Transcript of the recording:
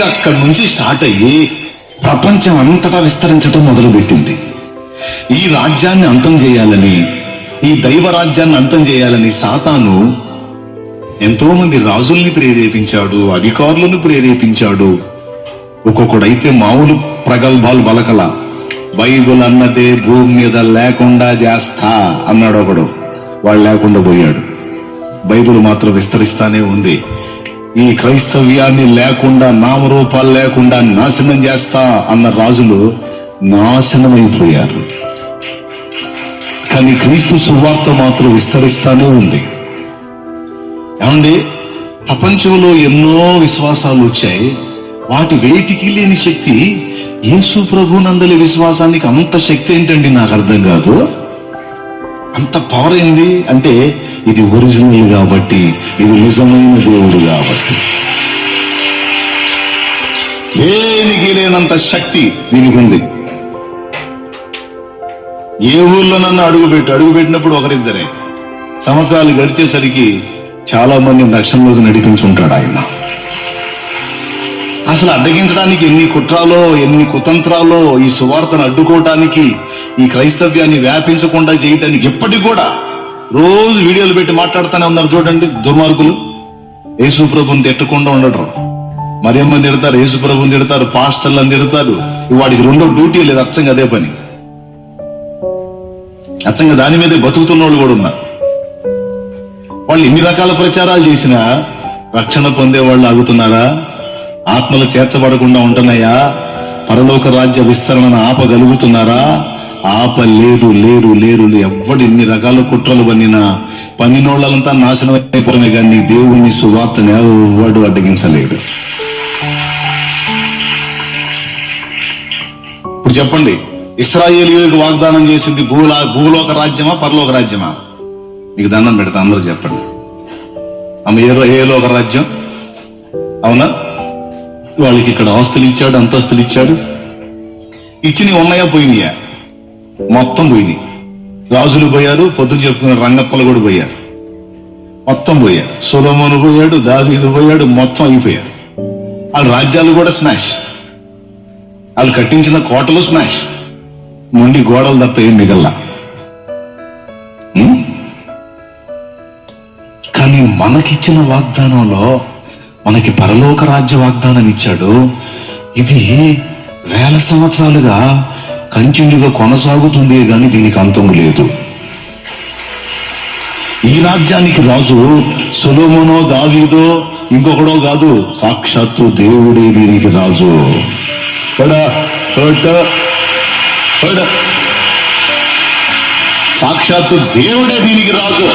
ఇక అక్కడి నుంచి స్టార్ట్ అయ్యి ప్రపంచం అంతటా విస్తరించటం మొదలుపెట్టింది. ఈ రాజ్యాన్ని అంతం చేయాలని ఈ దైవ రాజ్యాన్ని అంతం చేయాలని సాతాను ఎంతో మంది రాజుల్ని ప్రేరేపించాడు అధికారులను ప్రేరేపించాడు. ఒక్కొక్కడైతే మామూలు ప్రగల్భాలు బలకల. బైబుల్ అన్నదే భూమి మీద లేకుండా చేస్తా అన్నాడు ఒకడు వాడు లేకుండా పోయాడు. బైబిల్ మాత్రం విస్తరిస్తానే ఉంది. ఈ క్రైస్తవ్యాన్ని లేకుండా నామరూపాలు లేకుండా నాశనం చేస్తా అన్న రాజులు నాశనమైపోయారు. కానీ క్రీస్తు సువార్త మాత్రం విస్తరిస్తానే ఉంది. ఏమండి? ప్రపంచంలో ఎన్నో విశ్వాసాలు వచ్చాయి. వాటి వేటికి లేని శక్తి యేసు ప్రభు నందలి విశ్వాసానికి అంత శక్తి ఏంటండి? నాకు అర్థం కాదు. అంత పవర్ ఏంది? అంటే ఇది ఒరిజినల్ కాబట్టి ఇది నిజమైన దేవుడు కాబట్టి. దేనికి లేనంత శక్తి దీనికి ఉంది. ఏ ఊర్లో నన్ను అడుగు అడుగుపెట్టినప్పుడు అడుగు పెట్టినప్పుడు ఒకరిద్దరే. సంవత్సరాలు గడిచేసరికి చాలా మంది నక్షంలోకి నడిపించుంటాడు ఆయన. అసలు అడ్డగించడానికి ఎన్ని కుట్రాలో ఎన్ని కుతంత్రాలో ఈ సువార్తను అడ్డుకోవటానికి ఈ క్రైస్తవ్యాన్ని వ్యాపించకుండా చేయటానికి ఎప్పటికి కూడా రోజు వీడియోలు పెట్టి మాట్లాడుతూనే ఉన్నారు చూడండి దుర్మార్గులు. యేసు ప్రభుని తిట్టకుండా ఉండటం. మరేమని తిడతారు యేసు ప్రభుని తిడతారు పాస్టర్లను తిడతారు. వాడికి రెండో డ్యూటీ లేదు అచ్చంగా అదే పని. అచ్చంగా దాని మీదే బతుకుతున్న వాళ్ళు కూడా ఉన్నారు. వాళ్ళు ఎన్ని రకాల ప్రచారాలు చేసినా రక్షణ పొందే వాళ్ళు ఆగుతున్నారా? ఆత్మలు చేర్చబడకుండా ఉంటున్నాయా? పరలోక రాజ్య విస్తరణను ఆపగలుగుతున్నారా? ఆప లేరు లేరు లేరు ఎవ్వడు ఎన్ని రకాల కుట్రలు పన్నినా పన్నినోళ్ళంతా నాశనం అయిపోయినా కానీ దేవుని సువార్తను ఎవడు అడ్డగించలేడు ఇప్పుడు చెప్పండి ఇస్రాయేలీలకు వాగ్దానం చేసింది భూలా భూలోక రాజ్యమా పరలోక రాజ్యమా? మీకు దండం పెడతా అందరూ చెప్పండి. ఆమె ఏ రో- ఏ లోక రాజ్యం? అవునా? వాళ్ళకి ఇక్కడ ఆస్తులు ఇచ్చాడు అంతస్తులు ఇచ్చాడు. ఇచ్చినవి ఉన్నాయా పోయినాయా మొత్తం పోయినాయి. రాజులు పోయారు పొద్దున చెప్పుకున్న రంగప్పలు కూడా పోయారు. మొత్తం పోయారు. సొలమోను పోయాడు దావీదు పోయాడు మొత్తం అయిపోయారు. వాళ్ళ రాజ్యాలు కూడా స్మాష్ వాళ్ళు కట్టించిన కోటలు స్మాష్ మొండి గోడలు తప్ప ఏం మిగల్లా. కానీ మనకిచ్చిన వాగ్దానంలో మనకి పరలోక రాజ్య వాగ్దానం ఇచ్చాడు. ఇది వేల సంవత్సరాలుగా కంటిన్యూగా కొనసాగుతుంది కానీ దీనికి అంతం లేదు. ఈ రాజ్యానికి రాజు సులోమనో దావీదో ఇంకొకడో కాదు సాక్షాత్తు దేవుడే దీనికి రాజు. పడ, పడ. సాక్షాత్తు దేవుడే దీనికి రాజు.